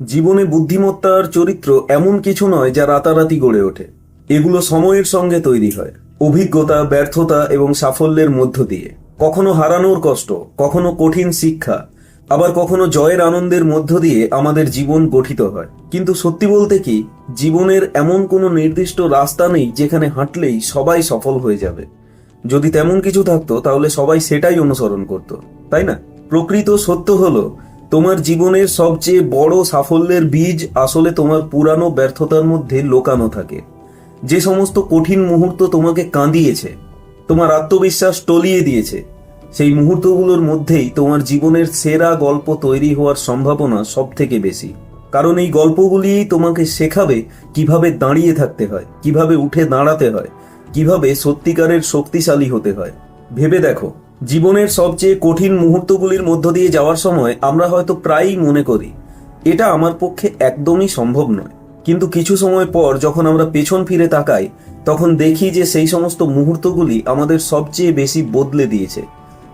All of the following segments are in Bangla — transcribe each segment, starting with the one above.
জীবনে বুদ্ধিমত্তার চরিত্র এমন কিছু নয় যা রাতারাতি গড়ে ওঠে। এগুলো সময়ের সঙ্গে তৈরি হয়, অভিজ্ঞতা, ব্যর্থতা এবং সাফল্যের মধ্য দিয়ে। কখনো হারানোর কষ্ট, কখনো কঠিন শিক্ষা, আবার কখনো জয়ের আনন্দের মধ্য দিয়ে আমাদের জীবন গঠিত হয়। কিন্তু সত্যি বলতে কি, জীবনের এমন কোনো নির্দিষ্ট রাস্তা নেই যেখানে হাঁটলেই সবাই সফল হয়ে যাবে। যদি তেমন কিছু থাকতো, তাহলে সবাই সেটাই অনুসরণ করত, তাই না? প্রকৃত সত্য হলো তোমার জীবনের সবচেয়ে বড় সাফল্যের বীজ আসলে তোমার পুরানো ব্যর্থতার মধ্যে লোকানো থাকে। যে সমস্ত কঠিন মুহূর্ত তোমাকে কাঁদিয়েছে, তোমার আত্মবিশ্বাস টলিয়ে দিয়েছে, সেই মুহূর্তগুলোর মধ্যেই তোমার জীবনের সেরা গল্প তৈরি হওয়ার সম্ভাবনা সব থেকে বেশি। কারণ এই গল্পগুলিই তোমাকে শেখাবে কীভাবে দাঁড়িয়ে থাকতে হয়, কীভাবে উঠে দাঁড়াতে হয়, কীভাবে সত্যিকারের শক্তিশালী হতে হয়। ভেবে দেখো জীবনের সবচেয়ে কঠিন মুহূর্তগুলির মধ্য দিয়ে যাওয়ার সময় আমরা হয়তো প্রায়ই মনে করি, এটা আমার পক্ষে একদমই সম্ভব নয়। কিন্তু কিছু সময় পর যখন আমরা পেছন ফিরে তাকাই, তখন দেখি যে সেই সমস্ত মুহূর্তগুলি আমাদের সবচেয়ে বেশি বদলে দিয়েছে।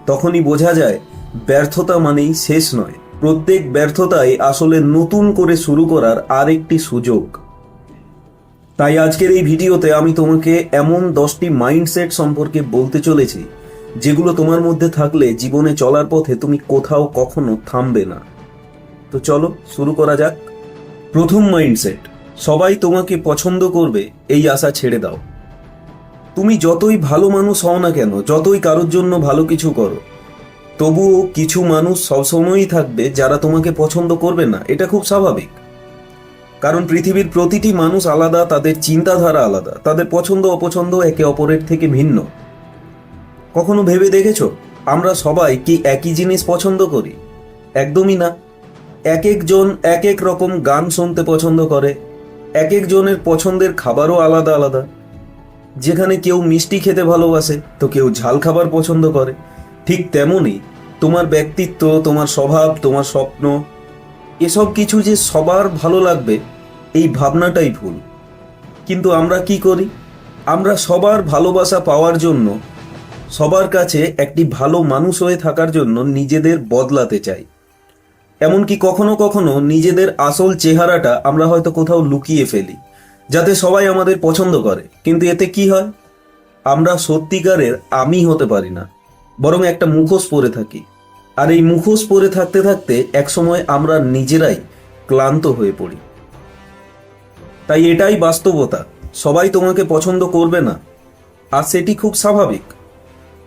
তখনই বোঝা যায়, ব্যর্থতা মানেই শেষ নয়। প্রত্যেক ব্যর্থতাই আসলে নতুন করে শুরু করার আরেকটি সুযোগ। তাই আজকের এই ভিডিওতে আমি তোমাকে এমন দশটি মাইন্ডসেট সম্পর্কে বলতে চলেছি যেগুলো তোমার মধ্যে থাকলে জীবনে চলার পথে তুমি কোথাও কখনো থামবে না। তো চলো, শুরু করা যাক। প্রথম মাইন্ডসেট সবাই তোমাকে পছন্দ করবে, এই আশা ছেড়ে দাও। তুমি যতই ভালো মানুষ হও না কেন, যতই কারোর জন্য ভালো কিছু করো, তবুও কিছু মানুষ সবসময়ই থাকবে যারা তোমাকে পছন্দ করবে না। এটা খুব স্বাভাবিক। কারণ পৃথিবীর প্রতিটি মানুষ আলাদা, তাদের চিন্তাধারা আলাদা, তাদের পছন্দ অপছন্দ একে অপরের থেকে ভিন্ন। কখনো ভেবে দেখেছ? আমরা সবাই কি একই জিনিস পছন্দ করি? একদমই না। এক একজন এক এক রকম গান শুনতে পছন্দ করে। এক একজনের পছন্দের খাবারও আলাদা আলাদা। যেখানে কেউ মিষ্টি খেতে ভালোবাসে, তো কেউ ঝাল খাবার পছন্দ করে। ঠিক তেমনই তোমার ব্যক্তিত্ব, তোমার স্বভাব, তোমার স্বপ্ন, এসব কিছু যে সবার ভালো লাগবে, এই ভাবনাটাই ভুল। কিন্তু আমরা কি করি? আমরা সবার ভালোবাসা পাওয়ার জন্য সবার কাছে একটি ভালো মানুষ হয়ে থাকার জন্য নিজেদের বদলাতে চাই। এমনকি কখনো কখনো নিজেদের আসল চেহারাটা আমরা হয়তো কোথাও লুকিয়ে ফেলি, যাতে সবাই আমাদের পছন্দ করে। কিন্তু এতে কি হয়? আমরা সত্যিকারের আমি হতে পারি না, বরং একটা মুখোশ পরে থাকি। আর এই মুখোশ পরে থাকতে থাকতে একসময় আমরা নিজেরাই ক্লান্ত হয়ে পড়ি। তাই এটাই বাস্তবতা। সবাই তোমাকে পছন্দ করবে না। আর সেটি খুব স্বাভাবিক।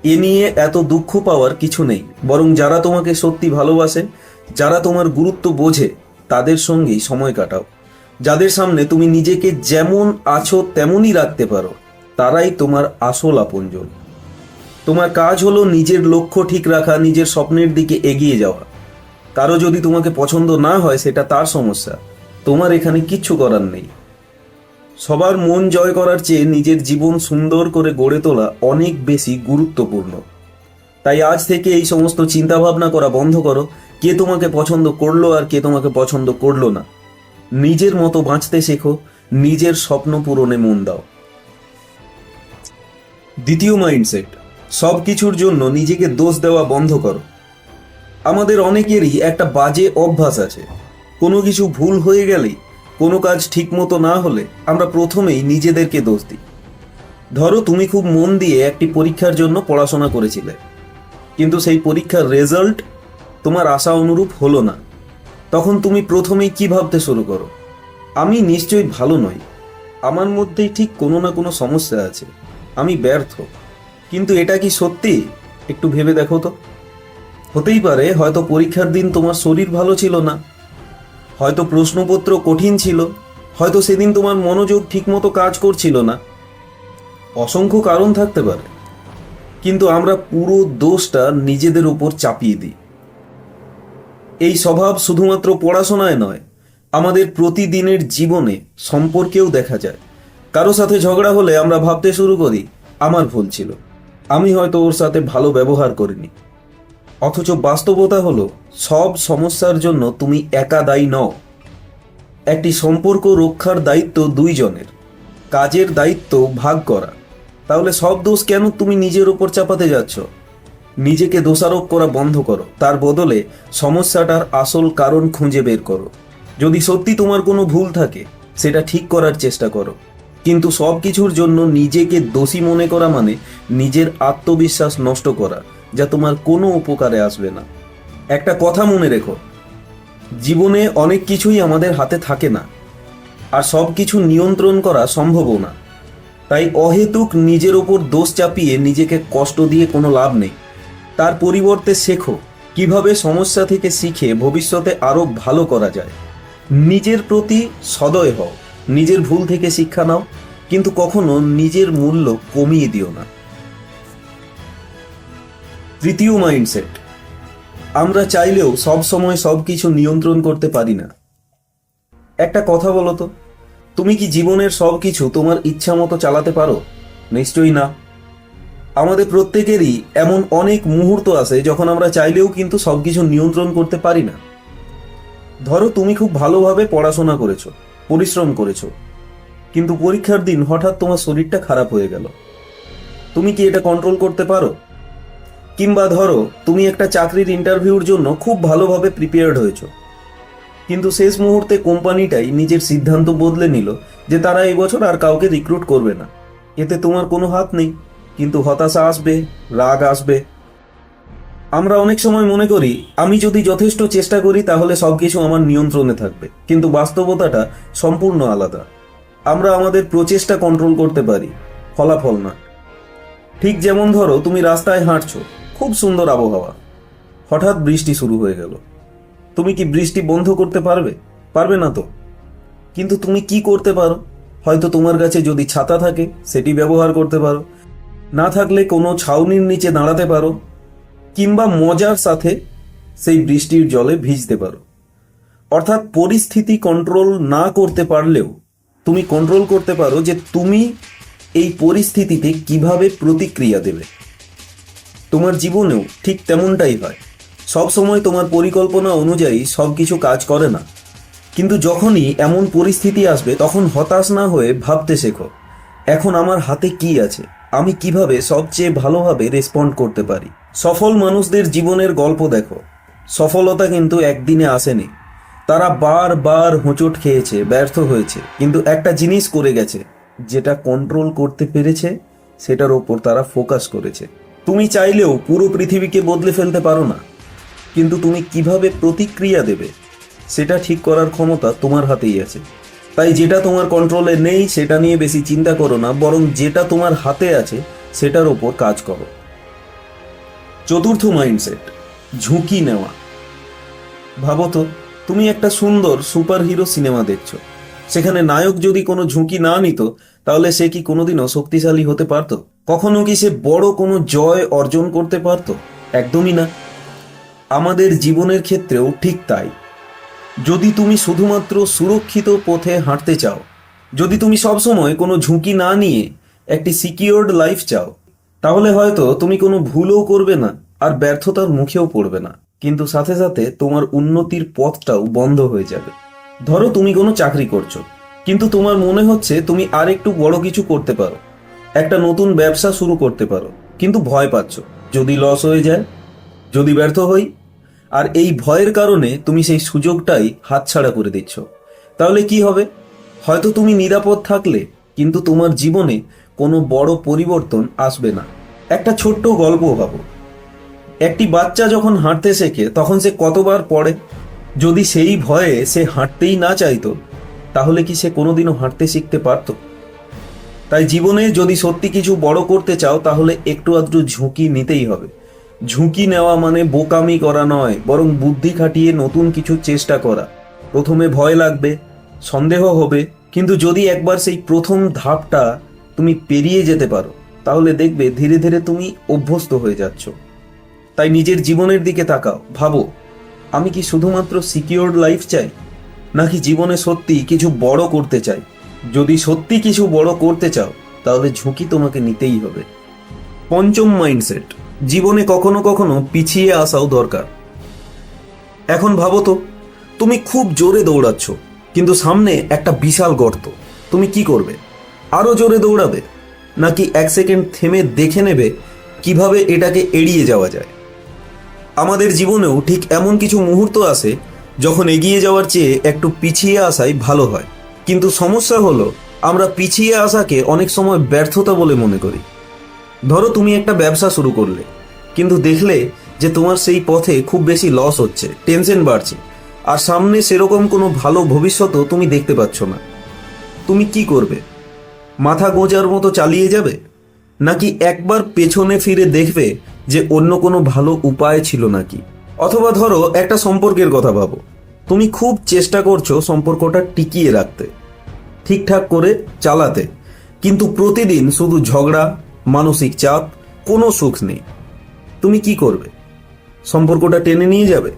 এ নিয়ে এত দুঃখ পাওয়ার কিছু নেই। বরং যারা তোমাকে সত্যি ভালোবাসে, যারা তোমার গুরুত্ব বোঝে, তাদের সঙ্গেই সময় কাটাও। যাদের সামনে তুমি নিজেকে যেমন আছো তেমনই রাখতে পারো। তারাই তোমার আসল আপনজন। তোমার কাজ হলো নিজের লক্ষ্য ঠিক রাখা, নিজের স্বপ্নের দিকে এগিয়ে যাওয়া। কারও যদি তোমাকে পছন্দ না হয়, সেটা তার সমস্যা। তোমার এখানে কিচ্ছু করার নেই। সবার মন জয় করার চেয়ে নিজের জীবন সুন্দর করে গড়ে তোলা অনেক বেশি গুরুত্বপূর্ণ। তাই আজ থেকে এই সমস্ত চিন্তা ভাবনা করা বন্ধ করো, কে তোমাকে পছন্দ করল আর কে তোমাকে পছন্দ করল না। নিজের মতো বাঁচতে শেখো, নিজের স্বপ্ন পূরণে মন দাও। দ্বিতীয় মাইন্ডসেট সব কিছুর জন্য নিজেকে দোষ দেওয়া বন্ধ করো। আমাদের অনেকেরই একটা বাজে অভ্যাস আছে। কোনো কিছু ভুল হয়ে গেলেই কোনো কাজ ঠিক মতো না হলে আমরা প্রথমেই নিজেদেরকে দোষ দিই। ধরো তুমি খুব মন দিয়ে একটি পরীক্ষার জন্য পড়াশোনা করেছিলে। কিন্তু সেই পরীক্ষার রেজাল্ট তোমার আশা অনুরূপ হলো না। তখন তুমি প্রথমেই কি ভাবতে শুরু করো? আমি নিশ্চয়ই ভালো নই। আমার মধ্যেই ঠিক কোনো না কোনো সমস্যা আছে। আমি ব্যর্থ। কিন্তু এটা কি সত্যি? একটু ভেবে দেখো তো। হতেই পারে হয়তো পরীক্ষার দিন তোমার শরীর ভালো ছিল না। হয়তো প্রশ্নপত্র কঠিন ছিল, হয়তো সেদিন তোমার মনোযোগ ঠিকমতো কাজ করছিল না। অসংখ্য কারণ থাকতে পারে, কিন্তু আমরা পুরো দোষটা নিজেদের উপর চাপিয়ে দিই। এই স্বভাব শুধুমাত্র পড়াশোনায় নয়, আমাদের প্রতিদিনের জীবনে সম্পর্কেও দেখা যায়। কারও সাথে ঝগড়া হলে আমরা ভাবতে শুরু করি, আমার ভুল ছিল, আমি হয়তো ওর সাথে ভালো ব্যবহার করিনি। অথচ বাস্তবতা হলো, সব সমস্যার জন্য তুমি একা দায়ী নও। একটি সম্পর্ক রক্ষার দায়িত্ব দুইজনের। কাজের দায়িত্ব ভাগ করা। তাহলে সব দোষ কেন তুমি নিজের ওপর চাপাতে যাচ্ছ? নিজেকে দোষারোপ করা বন্ধ করো। তার বদলে সমস্যাটার আসল কারণ খুঁজে বের করো। যদি সত্যি তোমার কোনো ভুল থাকে, সেটা ঠিক করার চেষ্টা করো। কিন্তু সব কিছুর জন্য নিজেকে দোষী মনে করা মানে নিজের আত্মবিশ্বাস নষ্ট করা। যা তোমার কোনো উপকারে আসবে না। একটা কথা মনে রেখো, জীবনে অনেক কিছুই আমাদের হাতে থাকে না, আর সব কিছু নিয়ন্ত্রণ করা সম্ভবও না। তাই অহেতুক নিজের ওপর দোষ চাপিয়ে নিজেকে কষ্ট দিয়ে কোনো লাভ নেই। তার পরিবর্তে শেখো, কীভাবে সমস্যা থেকে শিখে ভবিষ্যতে আরও ভালো করা যায়। নিজের প্রতি সদয় হও, নিজের ভুল থেকে শিক্ষা নাও, কিন্তু কখনো নিজের মূল্য কমিয়ে দিও না। তৃতীয় মাইন্ডসেট আমরা চাইলেও সব সময় সব কিছু নিয়ন্ত্রণ করতে পারি না। একটা কথা বলো তো, তুমি কি জীবনের সব কিছু তোমার ইচ্ছা মতো চালাতে পারো? নিশ্চয়ই না। আমাদের প্রত্যেকেরই এমন অনেক মুহূর্ত আছে যখন আমরা চাইলেও কিন্তু সব কিছু নিয়ন্ত্রণ করতে পারি না। ধরো তুমি খুব ভালোভাবে পড়াশোনা করেছ, পরিশ্রম করেছ, কিন্তু পরীক্ষার দিন হঠাৎ তোমার শরীরটা খারাপ হয়ে গেল। তুমি কি এটা কন্ট্রোল করতে পারো? কিংবা ধরো, তুমি একটা চাকরির ইন্টারভিউর জন্য খুব ভালোভাবে প্রিপেয়ার্ড হয়েছো। কিন্তু শেষ মুহূর্তে কোম্পানিটাই নিজের সিদ্ধান্ত বদলে নিল যে তারা এই বছর আর কাউকে রিক্রুট করবে না। এতে তোমার কোনো হাত নেই, কিন্তু হতাশা আসবে, রাগ আসবে। আমরা অনেক সময় মনে করি, আমি যদি যথেষ্ট চেষ্টা করি তাহলে সবকিছু আমার নিয়ন্ত্রণে থাকবে, কিন্তু বাস্তবতাটা সম্পূর্ণ আলাদা। আমরা আমাদের প্রচেষ্টা কন্ট্রোল করতে পারি, ফলাফল না। ঠিক যেমন ধরো, তুমি রাস্তায় হাঁটছো খুব সুন্দর আবহাওয়া। হঠাৎ বৃষ্টি শুরু হয়ে গেল। তুমি কি বৃষ্টি বন্ধ করতে পারবে? পারবে না তো। কিন্তু তুমি কি করতে পারো? হয়তো তোমার কাছে যদি ছাতা থাকে, সেটি ব্যবহার করতে পারো। না থাকলে কোনো ছাউনির নিচে দাঁড়াতে পারো, কিংবা মজার সাথে সেই বৃষ্টির জলে ভিজতে পারো। অর্থাৎ পরিস্থিতি কন্ট্রোল না করতে পারলেও, তুমি কন্ট্রোল করতে পারো যে তুমি এই পরিস্থিতিতে কীভাবে প্রতিক্রিয়া দেবে। তোমার জীবনেও ঠিক তেমনটাই হয়। সব সময় তোমার পরিকল্পনা অনুযায়ী সব কিছু কাজ করে না। কিন্তু যখনই এমন পরিস্থিতি আসবে, তখন হতাশ না হয়ে ভাবতে শেখো, এখন আমার হাতে কি আছে? আমি কীভাবে সবচেয়ে ভালোভাবে রেসপন্ড করতে পারি? সফল মানুষদের জীবনের গল্প দেখো। সফলতা কিন্তু একদিনে আসেনি। তারা বারবার হোঁচট খেয়েছে, ব্যর্থ হয়েছে, কিন্তু একটা জিনিস করে গেছে, যেটা কন্ট্রোল করতে পেরেছে, সেটার ওপর তারা ফোকাস করেছে। তুমি চাইলেও পুরো পৃথিবীকে বদলে ফেলতে পারো না। কিন্তু তুমি কীভাবে প্রতিক্রিয়া দেবে, সেটা ঠিক করার ক্ষমতা তোমার হাতেই আছে। তাই যেটা তোমার কন্ট্রোলে নেই, সেটা নিয়ে বেশি চিন্তা করো না, বরং যেটা তোমার হাতে আছে, সেটার ওপর কাজ করো। চতুর্থ মাইন্ডসেট ঝুঁকি নেওয়া। ভাবো তো, তুমি একটা সুন্দর সুপার হিরো সিনেমা দেখছ। সেখানে নায়ক যদি কোনো ঝুঁকি না নিত, তাহলে সে কি কোনোদিনও শক্তিশালী হতে পারত? কখনো কি সে বড় কোনো জয় অর্জন করতে পারত? একদমই না। আমাদের জীবনের ক্ষেত্রেও ঠিক তাই। যদি তুমি শুধুমাত্র সুরক্ষিত পথে হাঁটতে চাও, যদি তুমি সবসময় কোনো ঝুঁকি না নিয়ে একটি সিকিউরড লাইফ চাও, তাহলে হয়তো তুমি কোনো ভুলও করবে না আর ব্যর্থতার মুখেও পড়বে না। কিন্তু সাথে সাথে তোমার উন্নতির পথটাও বন্ধ হয়ে যাবে। ধরো তুমি কোনো চাকরি করছ, কিন্তু তোমার মনে হচ্ছে তুমি আর একটু বড় কিছু করতে পারো। একটা নতুন ব্যবসা শুরু করতে পারো। কিন্তু ভয় পাচ্ছ। যদি লস হয়ে যায়, যদি ব্যর্থ হই, আর এই ভয়ের কারণে তুমি সেই সুযোগটাই হাতছাড়া করে দিচ্ছ। তাহলে কি হবে? হয়তো তুমি নিরাপদ থাকলে, কিন্তু তোমার জীবনে কোনো বড় পরিবর্তন আসবে না। একটা ছোট্ট গল্প ভাবো। একটি বাচ্চা যখন হাঁটতে শেখে, তখন সে কতবার পড়ে? যদি সেই ভয়ে সে হাঁটতেই না চাইতো, তাহলে কি সে কোনোদিনও হাঁটতে শিখতে পারতো? তাই জীবনে যদি সত্যি কিছু বড় করতে চাও, তাহলে একটু আধটু ঝুঁকি নিতেই হবে। ঝুঁকি নেওয়া মানে বোকামি করা নয়, বরং বুদ্ধি খাটিয়ে নতুন কিছু চেষ্টা করা। প্রথমে ভয় লাগবে, সন্দেহ হবে, কিন্তু যদি একবার সেই প্রথম ধাপটা তুমি পেরিয়ে যেতে পারো, তাহলে দেখবে ধীরে ধীরে তুমি অভ্যস্ত হয়ে যাচ্ছ। তাই নিজের জীবনের দিকে তাকাও, ভাবো, আমি কি শুধুমাত্র সিকিউরড লাইফ চাই, নাকি জীবনে সত্যি কিছু বড় করতে চাই? যদি সত্যি কিছু বড় করতে চাও, তাহলে ঝুঁকি তোমাকে নিতেই হবে। পঞ্চম মাইন্ডসেট জীবনে কখনো কখনো পিছিয়ে আসাও দরকার। এখন ভাবো তো, তুমি খুব জোরে দৌড়াচ্ছ, কিন্তু সামনে একটা বিশাল গর্ত, তুমি কি করবে? আরও জোরে দৌড়াবে? নাকি এক সেকেন্ড থেমে দেখে নেবে কীভাবে এটাকে এড়িয়ে যাওয়া যায়? আমাদের জীবনেও ঠিক এমন কিছু মুহূর্ত আসে যখন এগিয়ে যাওয়ার চেয়ে একটু পিছিয়ে আসাই ভালো হয়। কিন্তু সমস্যা হলো, আমরা পিছিয়ে আসাকে অনেক সময় ব্যর্থতা বলে মনে করি। ধরো তুমি একটা ব্যবসা শুরু করলে, কিন্তু দেখলে যে তোমার সেই পথে খুব বেশি লস হচ্ছে টেনশন বাড়ছে, আর সামনে সেরকম কোনো ভালো ভবিষ্যতও তুমি দেখতে পাচ্ছ না। তুমি কি করবে? মাথা গোঁজার মতো চালিয়ে যাবে? নাকি একবার পেছনে ফিরে দেখবে যে অন্য কোনো ভালো উপায় ছিল নাকি? অথবা ধরো একটা সম্পর্কের কথা ভাবো তুমি খুব চেষ্টা করছ সম্পর্কটা টিকিয়ে রাখতে, ঠিকঠাক করে চালাতে। কিন্তু প্রতিদিন শুধু ঝগড়া, মানসিক চাপ, কোনো সুখ নেই। তুমি কি করবে? সম্পর্কটা টেনে নিয়ে যাবে?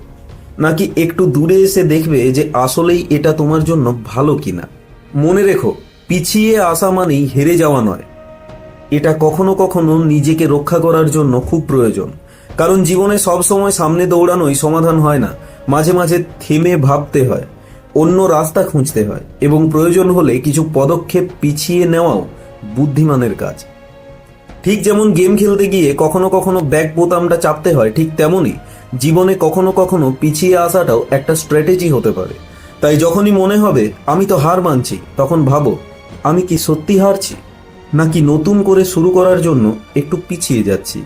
নাকি একটু দূরে এসে দেখবে যে আসলেই এটা তোমার জন্য ভালো কিনা? মনে রেখো, পিছিয়ে আসা মানেই হেরে যাওয়া নয়। এটা কখনো কখনো নিজেকে রক্ষা করার জন্য খুব প্রয়োজন। কারণ জীবনে সব সময় সামনে দৌড়ানোই সমাধান হয় না। মাঝে মাঝে থেমে ভাবতে হয়, অন্য রাস্তা খুঁজতে হয় এবং প্রয়োজন হলে কিছু পদক্ষেপ পিছিয়ে নেওয়াও বুদ্ধিমানের কাজ। ঠিক যেমন গেম খেলতে গিয়ে কখনো কখনো ব্যাক বোতামটা চাপতে হয়, ঠিক তেমনই জীবনে কখনো কখনো পিছিয়ে আসাটাও একটা স্ট্র্যাটেজি হতে পারে। তাই যখনই মনে হবে, আমি তো হার মানছি, তখন ভাবো, আমি কি সত্যি হারছি? নাকি নতুন করে শুরু করার জন্য একটু পিছিয়ে যাচ্ছি?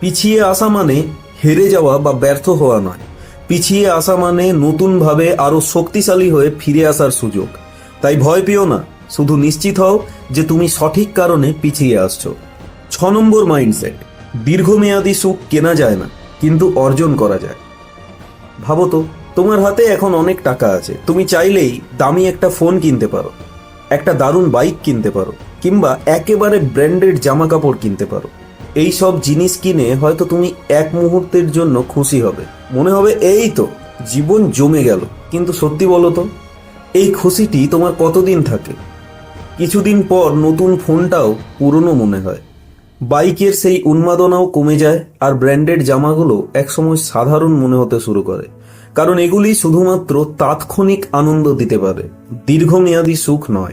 পিছিয়ে আসা মানে হেরে যাওয়া বা ব্যর্থ হওয়া নয়। পিছিয়ে আসা মানে নতুনভাবে আরও শক্তিশালী হয়ে ফিরে আসার সুযোগ। তাই ভয় পেও না, শুধু নিশ্চিত হও যে তুমি সঠিক কারণে পিছিয়ে আসছো। ছ নম্বর মাইন্ডসেট, দীর্ঘমেয়াদী সুখ কেনা যায় না, কিন্তু অর্জন করা যায়। ভাবো তো, তোমার হাতে এখন অনেক টাকা আছে, তুমি চাইলেই দামি একটা ফোন কিনতে পারো, একটা দারুণ বাইক কিনতে পারো, কিংবা একেবারে ব্র্যান্ডেড জামা কাপড় কিনতে পারো। এই সব জিনিস কিনে হয়তো তুমি এক মুহূর্তের জন্য খুশি হবে। মনে হবে, এই তো, জীবন জমে গেল। কিন্তু সত্যি বলো তো, এই খুশিটি তোমার কতদিন থাকে? কিছুদিন পর নতুন ফোনটাও পুরনো মনে হয়। বাইকের সেই উন্মাদনাও কমে যায় আর ব্র্যান্ডেড জামাগুলো একসময় সাধারণ মনে হতে শুরু করে। কারণ এগুলি শুধুমাত্র তাৎক্ষণিক আনন্দ দিতে পারে, দীর্ঘমেয়াদী সুখ নয়।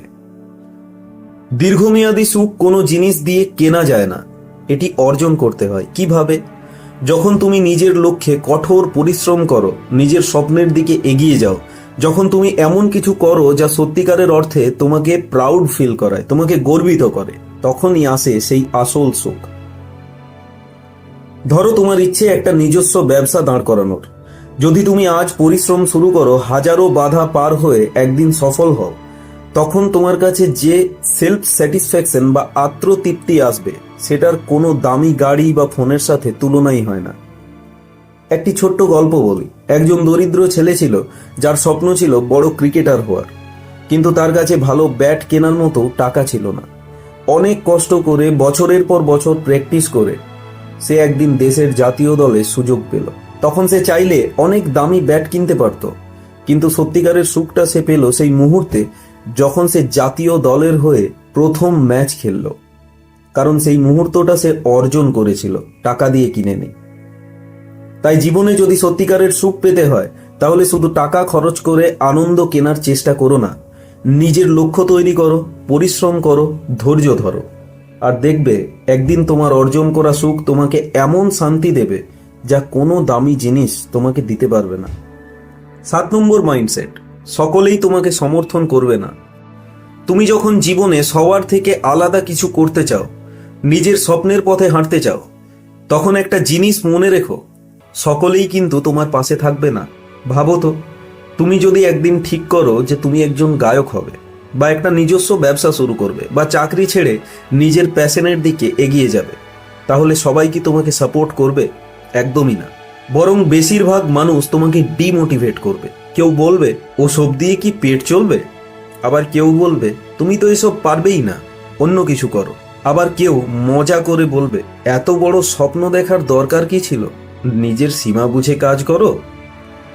দীর্ঘমেয়াদী সুখ কোনো জিনিস দিয়ে কেনা যায় না। এটি অর্জন করতে হয়। কীভাবে? যখন তুমি নিজের লক্ষ্যে কঠোর পরিশ্রম করো, নিজের স্বপ্নের দিকে এগিয়ে যাও, যখন তুমি এমন কিছু করো যা সত্যিকারের অর্থে তোমাকে প্রাউড ফিল করায়, তোমাকে গর্বিত করে, তখনই আসে সেই আসল সুখ ধরো তোমার ইচ্ছে একটা নিজস্ব ব্যবসা দাঁড় করানোর। যদি তুমি আজ পরিশ্রম শুরু করো, হাজারো বাধা পার হয়ে একদিন সফল হও। তখন তোমার কাছে যে সেলফ স্যাটিসফ্যাকশন বা আত্মতৃপ্তি আসবে, সেটার কোনো দামি গাড়ি বা ফোনের সাথে তুলনাই হয় না। একটি ছোট্ট গল্প বলি। একজন দরিদ্র ছেলে ছিল, যার স্বপ্ন ছিল বড় ক্রিকেটার হওয়ার। কিন্তু তার কাছে ভালো ব্যাট কেনার মতো টাকা ছিল না। অনেক কষ্ট করে বছরের পর বছর প্র্যাকটিস করে সে একদিন দেশের জাতীয় দলে সুযোগ পেল। তখন সে চাইলে অনেক দামি ব্যাট কিনতে পারত, কিন্তু সত্যিকারের সুখটা সে পেল সেই মুহূর্তে যখন সে জাতীয় দলের হয়ে প্রথম ম্যাচ খেলল, কারণ সেই মুহূর্তটা সে অর্জন করেছিল, টাকা দিয়ে কিনে নেই তাই জীবনে যদি সত্যিকারের সুখ পেতে হয়, তাহলে শুধু টাকা খরচ করে আনন্দ কেনার চেষ্টা করো না। নিজের লক্ষ্য তৈরি করো, পরিশ্রম করো, ধৈর্য ধরো। আর দেখবে, একদিন তোমার অর্জন করা সুখ তোমাকে এমন শান্তি দেবে, যা কোনো দামি জিনিস তোমাকে দিতে পারবে না। সাত নম্বর মাইন্ডসেট সকলেই তোমাকে সমর্থন করবে না। তুমি যখন জীবনে সবার থেকে আলাদা কিছু করতে চাও, নিজের স্বপ্নের পথে হাঁটতে চাও, তখন একটা জিনিস মনে রেখো, সকলেই কিন্তু তোমার পাশে থাকবে না। ভাবো তো, তুমি যদি একদিন ঠিক করো যে তুমি একজন গায়ক হবে, বা একটা নিজস্ব ব্যবসা শুরু করবে, বা চাকরি ছেড়ে নিজের প্যাশনের দিকে এগিয়ে যাবে, তাহলে সবাই কি তোমাকে সাপোর্ট করবে? একদমই না। বরং বেশিরভাগ মানুষ তোমাকে ডিমোটিভেট করবে। কেউ বলবে ও সব দিয়ে কি পেট চলবে? আবার কেউ বলবে, তুমি তো এসব পারবেই না, অন্য কিছু করো। আবার কেউ মজা করে বলবে, এত বড় স্বপ্ন দেখার দরকার কি ছিল? নিজের সীমা বুঝে কাজ করো?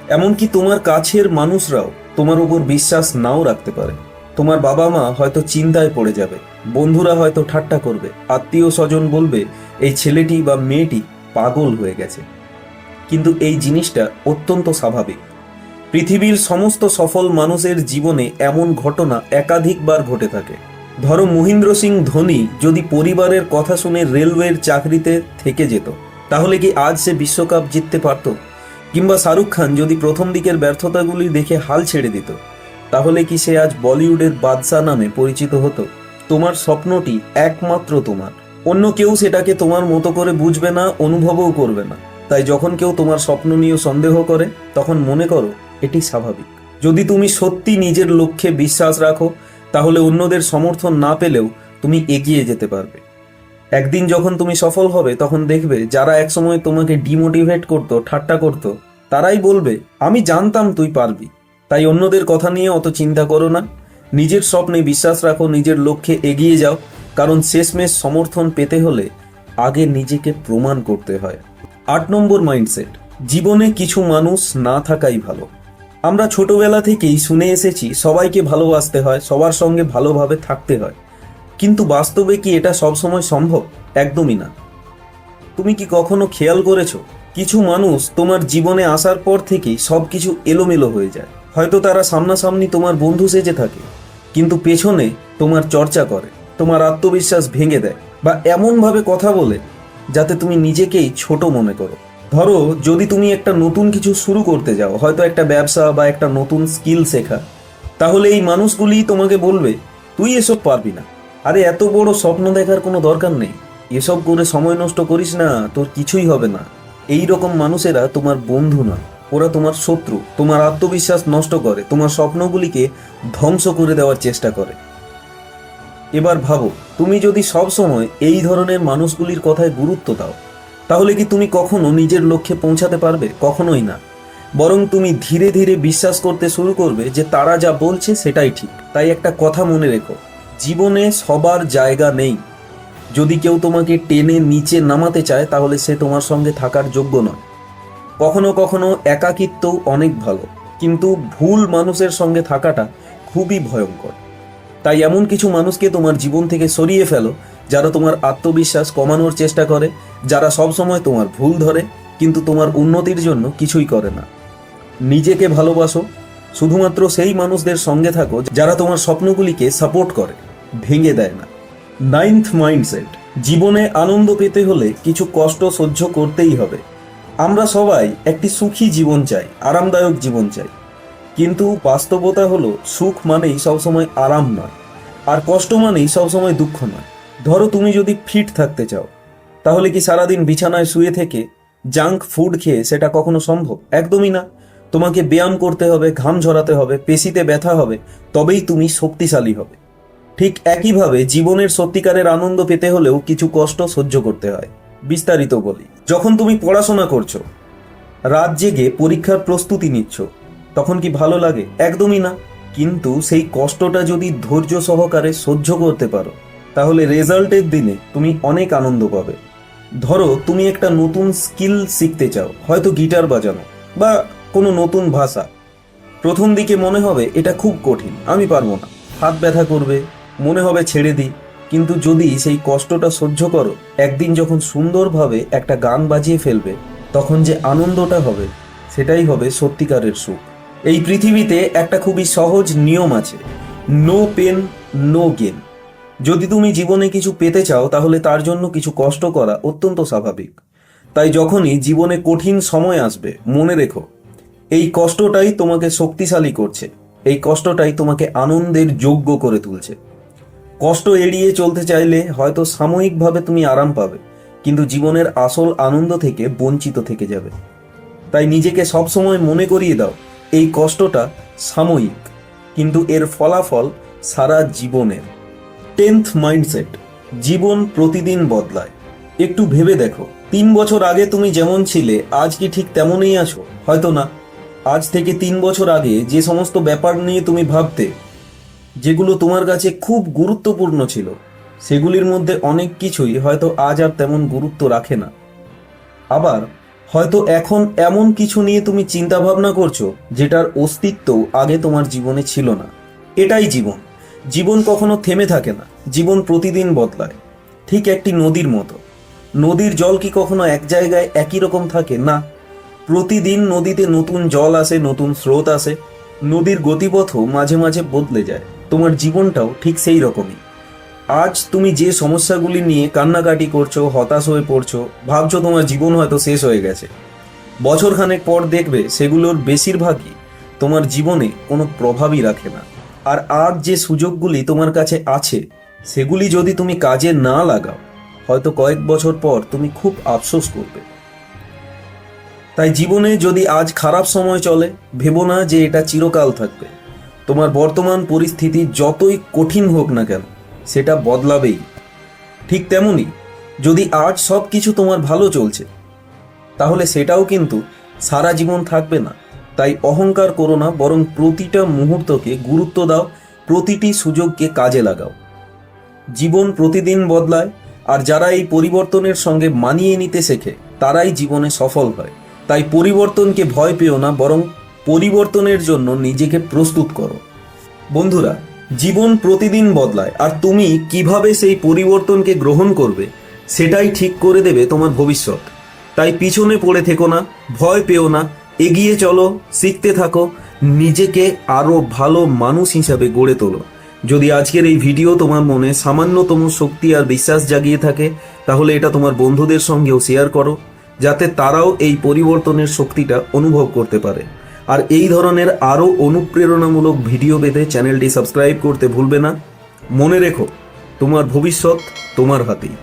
এমনকি তোমার কাছের মানুষরাও তোমার উপর বিশ্বাস নাও রাখতে পারে। তোমার বাবা মা হয়তো চিন্তায় পড়ে যাবে, বন্ধুরা হয়তো ঠাট্টা করবে আত্মীয় স্বজন বলবে, এই ছেলেটি বা মেয়েটি পাগল হয়ে গেছে। কিন্তু এই জিনিসটা অত্যন্ত স্বাভাবিক। পৃথিবীর সমস্ত সফল মানুষের জীবনে এমন ঘটনা একাধিকবার ঘটে থাকে। ধরো মহেন্দ্র সিং ধোনি যদি পরিবারের কথা শুনে রেলওয়ের চাকরিতে থেকে যেত, তাহলে কি আজ সে বিশ্বকাপ জিততে পারত? কিংবা শাহরুখ খান যদি প্রথম দিকের ব্যর্থতাগুলি দেখে হাল ছেড়ে দিত, তাহলে কি সে আজ বলিউডের বাদশাহ নামে পরিচিত হতো? তোমার স্বপ্নটি একমাত্র তোমার। অন্য কেউ সেটাকে তোমার মতো করে বুঝবে না, অনুভবও করবে না। তাই যখন কেউ তোমার স্বপ্ন নিয়ে সন্দেহ করে, তখন মনে করো এটি স্বাভাবিক। যদি তুমি সত্যি নিজের লক্ষ্যে বিশ্বাস রাখো, তাহলে অন্যদের সমর্থন না পেলেও তুমি এগিয়ে যেতে পারবে। একদিন যখন তুমি সফল হবে, তখন দেখবে যারা একসময় তোমাকে ডিমোটিভেট করতো, ঠাট্টা করতো, তারাই বলবে, আমি জানতাম তুই পারবি। তাই অন্যদের কথা নিয়ে অত চিন্তা করো না। নিজের স্বপ্নে বিশ্বাস রাখো, নিজের লক্ষ্যে এগিয়ে যাও, কারণ শেষমেশ সমর্থন পেতে হলে আগে নিজেকে প্রমাণ করতে হয়। আট নম্বর মাইন্ডসেট জীবনে কিছু মানুষ না থাকাই ভালো। আমরা ছোটবেলা থেকেই শুনে এসেছি, সবাইকে ভালোবাসতে হয়, সবার সঙ্গে ভালোভাবে থাকতে হয়। কিন্তু বাস্তবে কি এটা সবসময় সম্ভব? একদমই না। তুমি কি কখনো খেয়াল করেছ? কিছু মানুষ তোমার জীবনে আসার পর থেকেই সব কিছু এলোমেলো হয়ে যায়। হয়তো তারা সামনাসামনি তোমার বন্ধু সেজে থাকে, কিন্তু পেছনে তোমার চর্চা করে, তোমার আত্মবিশ্বাস ভেঙে দেয়, বা এমনভাবে কথা বলে যাতে তুমি নিজেকেই ছোট মনে করো। ধরো, যদি তুমি একটা নতুন কিছু শুরু করতে যাও, হয়তো একটা ব্যবসা বা একটা নতুন স্কিল শেখা, তাহলে এই মানুষগুলি তোমাকে বলবে, তুই এসব পারবি না। আরে, এত বড় স্বপ্ন দেখার কোনো দরকার নেই। এসব করে সময় নষ্ট করিস না, তোর কিছুই হবে না। এই রকম মানুষেরা তোমার বন্ধু না। ওরা তোমার শত্রু। তোমার আত্মবিশ্বাস নষ্ট করে। তোমার স্বপ্নগুলিকে ধ্বংস করে দেওয়ার চেষ্টা করে। এবার ভাবো, তুমি যদি সব সময় এই ধরনের মানুষগুলির কথায় গুরুত্ব দাও তাহলে কি তুমি কখনো নিজের লক্ষ্যে পৌঁছাতে পারবে? কখনোই না। বরং তুমি ধীরে ধীরে বিশ্বাস করতে শুরু করবে যে তারা যা বলছে সেটাই ঠিক। তাই একটা কথা মনে রেখো, জীবনে সবার জায়গা নেই। যদি কেউ তোমাকে টেনে নিচে নামাতে চায়, তাহলে সে তোমার সঙ্গে থাকার যোগ্য নয়। কখনো কখনো একাকিত্বও অনেক ভালো, কিন্তু ভুল মানুষের সঙ্গে থাকাটা খুবই ভয়ঙ্কর। তাই এমন কিছু মানুষকে তোমার জীবন থেকে সরিয়ে ফেলো যারা তোমার আত্মবিশ্বাস কমানোর চেষ্টা করে, যারা সবসময় তোমার ভুল ধরে, কিন্তু তোমার উন্নতির জন্য কিছুই করে না। নিজেকে ভালোবাসো, শুধুমাত্র সেই মানুষদের সঙ্গে থাকো, যারা তোমার স্বপ্নগুলিকে সাপোর্ট করে, ভেঙে দেয় না। নাইন্থ মাইন্ডসেট জীবনে আনন্দ পেতে হলে কিছু কষ্ট সহ্য করতেই হবে। আমরা সবাই একটি সুখী জীবন চাই, আরামদায়ক জীবন চাই। কিন্তু বাস্তবতা হলো, সুখ মানেই সবসময় আরাম নয়, আর কষ্ট মানেই সবসময় দুঃখ নয়। ধরো তুমি যদি ফিট থাকতে চাও, তাহলে কি সারাদিন বিছানায় শুয়ে থেকে জাঙ্ক ফুড খেয়ে সেটা কখনো সম্ভব? একদমই না। তোমাকে ব্যায়াম করতে হবে, ঘাম ঝরাতে হবে, পেশিতে ব্যথা হবে, তবেই তুমি শক্তিশালী হবে। ঠিক একইভাবে জীবনের সত্যিকারের আনন্দ পেতে হলেও কিছু কষ্ট সহ্য করতে হয়। বিস্তারিত বলি, যখন তুমি পড়াশোনা করছ, রাত জেগে পরীক্ষার প্রস্তুতি নিচ্ছ, তখন কি ভালো লাগে? একদমই না। কিন্তু সেই কষ্টটা যদি ধৈর্য সহকারে সহ্য করতে পারো তাহলে রেজাল্টের দিনে তুমি অনেক আনন্দ পাবে। ধরো, তুমি একটা নতুন স্কিল শিখতে চাও, হয়তো গিটার বাজানো বা কোনো নতুন ভাষা। প্রথম দিকে মনে হবে এটা খুব কঠিন, আমি পারব না। হাত ব্যথা করবে, মনে হবে ছেড়ে দিই। কিন্তু যদি সেই কষ্টটা সহ্য করো, একদিন যখন সুন্দরভাবে একটা গান বাজিয়ে ফেলবে, তখন যে আনন্দটা হবে, সেটাই হবে সত্যিকারের সুখ। এই পৃথিবীতে একটা খুবই সহজ নিয়ম আছে নো পেন নো গেন যদি তুমি জীবনে কিছু পেতে চাও, তাহলে তার জন্য কিছু কষ্ট করা অত্যন্ত স্বাভাবিক। তাই যখনই জীবনে কঠিন সময় আসবে, মনে রেখো, এই কষ্টটাই তোমাকে শক্তিশালী করছে। এই কষ্টটাই তোমাকে আনন্দের যোগ্য করে তুলছে। কষ্ট এড়িয়ে চলতে চাইলে হয়তো সাময়িকভাবে তুমি আরাম পাবে, কিন্তু জীবনের আসল আনন্দ থেকে বঞ্চিত থেকে যাবে। তাই নিজেকে সবসময় মনে করিয়ে দাও, এই কষ্টটা সাময়িক, কিন্তু এর ফলাফল সারা জীবনের। টেন্থ মাইন্ডসেট জীবন প্রতিদিন বদলায়। একটু ভেবে দেখো, তিন বছর আগে তুমি যেমন ছিলে, আজ কি ঠিক তেমনই আছো? হয়তো না। আজ থেকে তিন বছর আগে যে সমস্ত ব্যাপার নিয়ে তুমি ভাবতে, যেগুলো তোমার কাছে খুব গুরুত্বপূর্ণ ছিল, সেগুলির মধ্যে অনেক কিছুই হয়তো আজ আর তেমন গুরুত্ব রাখে না। আবার, হয়তো এখন এমন কিছু নিয়ে তুমি চিন্তা ভাবনা করছ, যেটার অস্তিত্ব আগে তোমার জীবনে ছিল না। এটাই জীবন। জীবন কখনো থেমে থাকে না, জীবন প্রতিদিন বদলায়। ঠিক একটি নদীর মতো। নদীর জল কি কখনো এক জায়গায় একই রকম থাকে? না। প্রতিদিন নদীতে নতুন জল আসে, নতুন স্রোত আসে। নদীর গতিপথও মাঝে মাঝে বদলে যায়। তোমার জীবনটাও ঠিক সেই রকমই। আজ তুমি যে সমস্যাগুলি নিয়ে কান্নাকাটি করছ, হতাশ হয়ে পড়ছো, ভাবছ তোমার জীবন হয়তো শেষ হয়ে গেছে। বছরখানেক পর দেখবে সেগুলোর বেশিরভাগই তোমার জীবনে কোনো প্রভাবই রাখে না। আর আজ যে সুযোগগুলি তোমার কাছে আছে, সেগুলি যদি তুমি কাজে না লাগাও, হয়তো কয়েক বছর পর তুমি খুব আফসোস করবে। তাই জীবনে যদি আজ খারাপ সময় চলে, ভেবো না যে এটা চিরকাল থাকবে। তোমার বর্তমান পরিস্থিতি যতই কঠিন হোক না কেন, সেটা বদলাবেই। ঠিক তেমনি, যদি আজ সব কিছু তোমার ভালো চলছে, তাহলে সেটাও কিন্তু সারা জীবন থাকবে না। তাই অহংকার করো না, বরং প্রতিটা মুহূর্তকে গুরুত্ব দাও, প্রতিটি সুযোগকে কাজে লাগাও। জীবন প্রতিদিন বদলায়, আর যারা এই পরিবর্তনের সঙ্গে মানিয়ে নিতে শেখে, তারাই জীবনে সফল হয়। তাই পরিবর্তনকে ভয় পেও না, বরং পরিবর্তনের জন্য নিজেকে প্রস্তুত করো। বন্ধুরা, জীবন প্রতিদিন বদলায়, আর তুমি কীভাবে সেই পরিবর্তনকে গ্রহণ করবে, সেটাই ঠিক করে দেবে তোমার ভবিষ্যৎ। তাই পিছনে পড়ে থেকো না, ভয় পেও না এগিয়ে চলো, শিখতে থাকো, নিজেকে আরও ভালো মানুষ হিসাবে গড়ে তোলো। যদি আজকের এই ভিডিও তোমার মনে সামান্যতম শক্তি আর বিশ্বাস জাগিয়ে থাকে, তাহলে এটা তোমার বন্ধুদের সঙ্গেও শেয়ার করো, যাতে তারাও এই পরিবর্তনের শক্তিটা অনুভব করতে পারে। আর এই ধরনের আরও অনুপ্রেরণামূলক ভিডিও পেতে চ্যানেলটি সাবস্ক্রাইব করতে ভুলবে না। মনে রেখো, তোমার ভবিষ্যৎ তোমার হাতেই।